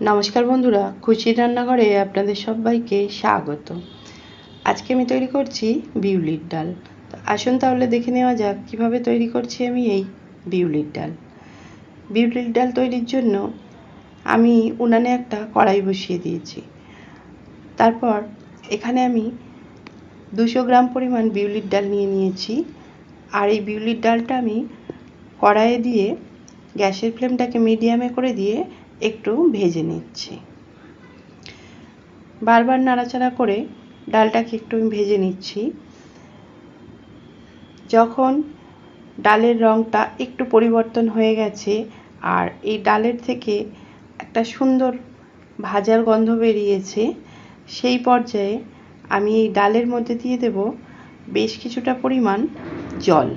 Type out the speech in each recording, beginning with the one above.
নমস্কার বন্ধুরা, খুশির রান্নাঘরে আপনাদের সবাইকে স্বাগত। আজকে আমি তৈরি করছি বিউলির ডাল। আসুন তাহলে দেখে নেওয়া যাক কীভাবে তৈরি করছি আমি এই বিউলির ডাল। বিউলির ডাল তৈরির জন্য আমি উনানে একটা কড়াই বসিয়ে দিয়েছি। তারপর এখানে আমি দুশো গ্রাম পরিমাণ বিউলির ডাল নিয়ে নিয়েছি। আর এই বিউলির ডালটা আমি কড়াইয়ে দিয়ে গ্যাসের ফ্লেমটাকে মিডিয়ামে করে দিয়ে একটু ভেজে নিচ্ছি। বারবার নাড়াচাড়া করে ডালটাকে একটু ভেজে নিচ্ছি। যখন ডালের রঙটা একটু পরিবর্তন হয়ে গেছে আর এই ডালের থেকে একটা সুন্দর ভাজার গন্ধ বেরিয়েছে, সেই পর্যায়ে আমি এই ডালের মধ্যে দিয়ে দেব বেশ কিছুটা পরিমাণ জল।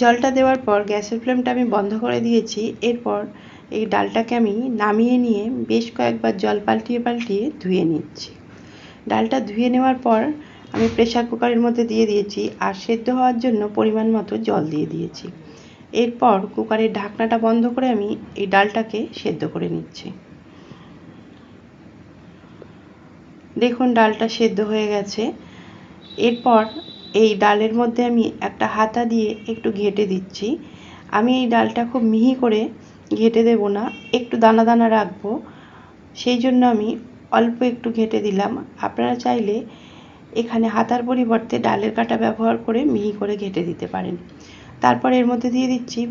জলটা দেওয়ার পর গ্যাসের ফ্লেমটা আমি বন্ধ করে দিয়েছি। এরপর এই ডালটাকে আমি নামিয়ে নিয়ে বেশ কয়েকবার জল পাল্টিয়ে পাল্টিয়ে ধুয়ে নিচ্ছি। ডালটা ধুয়ে নেওয়ার পর আমি প্রেশার কুকারের মধ্যে দিয়ে দিয়েছি আর সেদ্ধ হওয়ার জন্য পরিমাণ মতো জল দিয়ে দিয়েছি। এরপর কুকারের ঢাকনাটা বন্ধ করে আমি এই ডালটাকে সেদ্ধ করে নিচ্ছি। দেখুন ডালটা সেদ্ধ হয়ে গেছে। এরপর এই ডালের মধ্যে আমি একটা হাতা দিয়ে একটু ঘেটে দিচ্ছি। আমি এই ডালটা খুব মিহি করে ঘেটে দেব না, একটু দানা দানা রাখব। সেই জন্য আমি অল্প একটু ঘেটে দিলাম। আপনারা চাইলে এখানে হাতার পরিবর্তে ডালের কাটা ব্যবহার করে মিহি করে ঘেটে দিতে পারেন। তারপর এর মধ্যে দিয়ে দিচ্ছি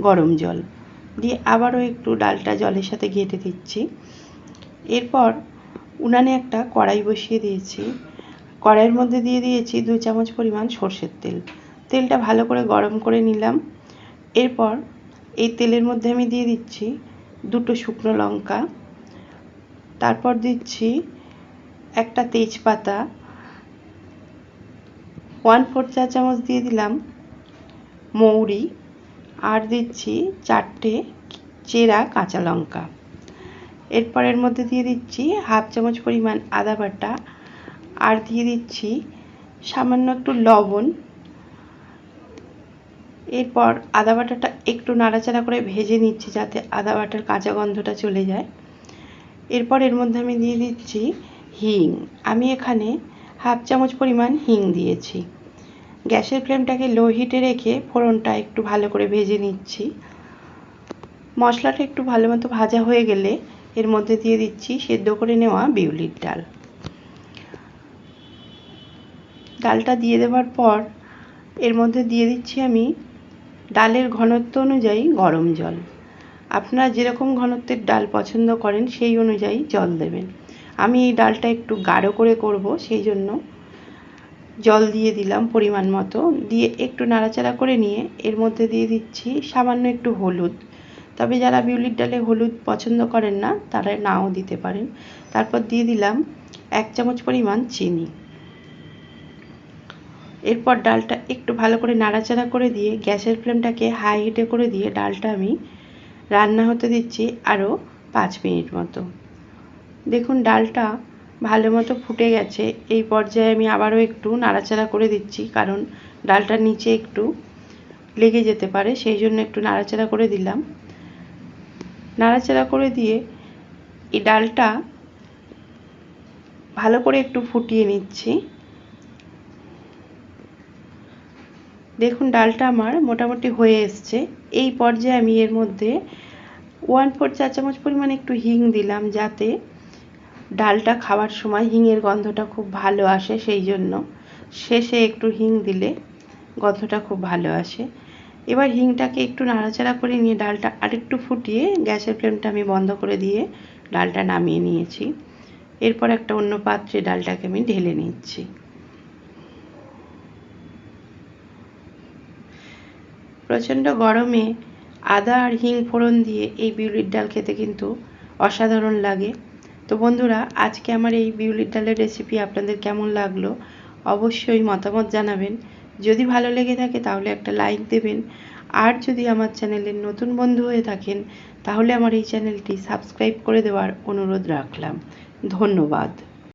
গরম জল। দিয়ে আবারও একটু ডালটা জলের সাথে ঘেটে দিচ্ছি। এরপর উনানে একটা কড়াই বসিয়ে দিয়েছি। কড়াইয়ের মধ্যে দিয়ে দিয়েছি দুই চামচ পরিমাণ সর্ষের তেল। তেলটা ভালো করে গরম করে নিলাম। এরপর এই তেলের মধ্যে আমি দিয়ে দিচ্ছি দুটো শুকনো লঙ্কা। তারপর দিচ্ছি একটা তেজপাতা। ওয়ান ফোর চা চামচ দিয়ে দিলাম মৌরি। আর দিচ্ছি চারটে চেরা কাঁচা লঙ্কা। এরপর এর মধ্যে দিয়ে দিচ্ছি হাফ চামচ পরিমাণ আদা বাটা। আর দিয়ে দিচ্ছি সামান্য একটু লবণ। এরপর আদা বাটাটা একটু নাড়াচাড়া করে ভেজে নিচ্ছি যাতে আদা বাটার কাঁচা গন্ধটা চলে যায়। এরপর এর মধ্যে আমি দিয়ে দিচ্ছি হিং। আমি এখানে হাফ চামচ পরিমাণ হিং দিয়েছি। গ্যাসের ফ্লেমটাকে লো হিটে রেখে ফোড়নটা একটু ভালো করে ভেজে নিচ্ছি। মশলাটা একটু ভালো মতো ভাজা হয়ে গেলে এর মধ্যে দিয়ে দিচ্ছি সেদ্ধ করে নেওয়া বিউলির ডাল। ডালটা দিয়ে দেওয়ার পর এর মধ্যে দিয়ে দিচ্ছি আমি ডালের ঘনত্ব অনুযায়ী গরম জল। আপনারা যেরকম ঘনত্বের ডাল পছন্দ করেন, সেই অনুযায়ী জল দেবেন। আমি এই ডালটা একটু গাঢ় করে করব, সেই জন্য জল দিয়ে দিলাম পরিমাণ মতো। দিয়ে একটু নাড়াচাড়া করে নিয়ে এর মধ্যে দিয়ে দিচ্ছি সামান্য একটু হলুদ। তবে যারা বিউলির ডালে হলুদ পছন্দ করেন না, তারা নাও দিতে পারেন। তারপর দিয়ে দিলাম এক চামচ পরিমাণ চিনি। এরপর ডালটা একটু ভালো করে নাড়াচাড়া করে দিয়ে গ্যাসের ফ্লেমটাকে হাই হিটে করে দিয়ে ডালটা আমি রান্না হতে দিচ্ছি আরও পাঁচ মিনিট মতো। দেখুন ডালটা ভালো মতো ফুটে গেছে। এই পর্যায়ে আমি আবারও একটু নাড়াচাড়া করে দিচ্ছি কারণ ডালটার নিচে একটু লেগে যেতে পারে, সেই জন্য একটু নাড়াচাড়া করে দিলাম। নাড়াচাড়া করে দিয়ে এই ডালটা ভালো করে একটু ফুটিয়ে নিচ্ছি। দেখুন, ডালটা আমার মোটামুটি হয়ে এসছে। এই পর্যায়ে আমি এর মধ্যে ওয়ান ফোর চা চামচ পরিমাণ একটু হিং দিলাম যাতে ডালটা খাওয়ার সময় হিংয়ের গন্ধটা খুব ভালো আসে সেই জন্য। শেষে একটু হিং দিলে গন্ধটা খুব ভালো আসে। এবার হিংটাকে একটু নাড়াচাড়া করে নিয়ে ডালটা আরেকটু ফুটিয়ে গ্যাসের ফ্লেমটা আমি বন্ধ করে দিয়ে ডালটা নামিয়ে নিয়েছি। এরপর একটা অন্য পাত্রে ডালটাকে আমি ঢেলে নিচ্ছি। প্রচণ্ড গরমে আদা আর হিং ফোড়ন দিয়ে এই বিউলির ডাল খেতে কিন্তু অসাধারণ লাগে। তো বন্ধুরা, আজকে আমার এই বিউলির ডালের রেসিপি আপনাদের কেমন লাগল অবশ্যই মতামত জানাবেন। যদি ভালো লেগে থাকে তাহলে একটা লাইক দেবেন। আর যদি আমার চ্যানেলের নতুন বন্ধু হয়ে থাকেন, তাহলে আমার এই চ্যানেলটি সাবস্ক্রাইব করে দেওয়ার অনুরোধ রাখলাম। ধন্যবাদ।